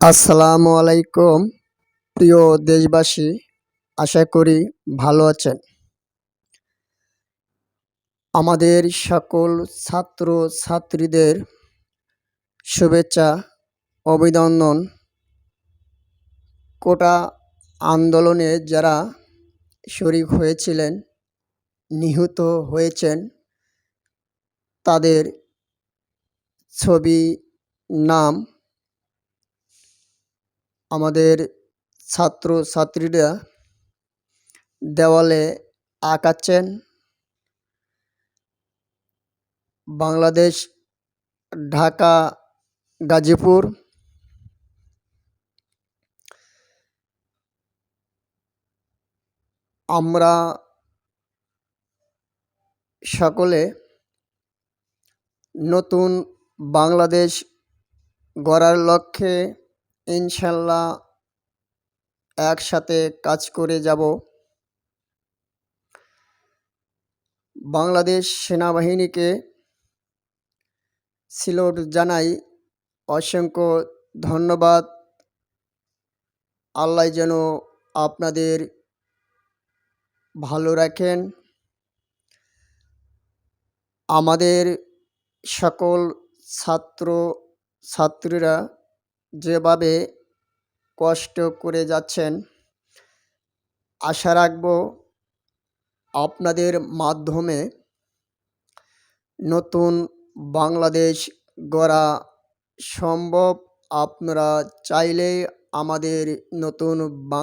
আসসালামু আলাইকুম, প্রিয় দেশবাসী, আশা করি ভালো আছেন। আমাদের সকল ছাত্র ছাত্রীদের শুভেচ্ছা, অভিনন্দন। কোটা আন্দোলনে যারা শরিক হয়েছিলেন, নিহত হয়েছেন, তাদের ছবি, নাম আমাদের ছাত্র ছাত্রীরা দেওয়ালে আঁকাচ্ছেন। বাংলাদেশ ঢাকা গাজীপুর। আমরা সকলে নতুন বাংলাদেশ গড়ার লক্ষ্যে ইনশাল্লাহ একসাথে কাজ করে যাব। বাংলাদেশ সেনাবাহিনীকে সিলোট জানাই অসংখ্য ধন্যবাদ। আল্লাহ যেন আপনাদের ভালো রাখেন। আমাদের সকল ছাত্র, ছাত্রীরা যেভাবে কষ্ট করে যাচ্ছেন, আশা রাখব আপনাদের মাধ্যমে নতুন বাংলাদেশ গড়া সম্ভব। আপনারা চাইলে আমাদের নতুন বাং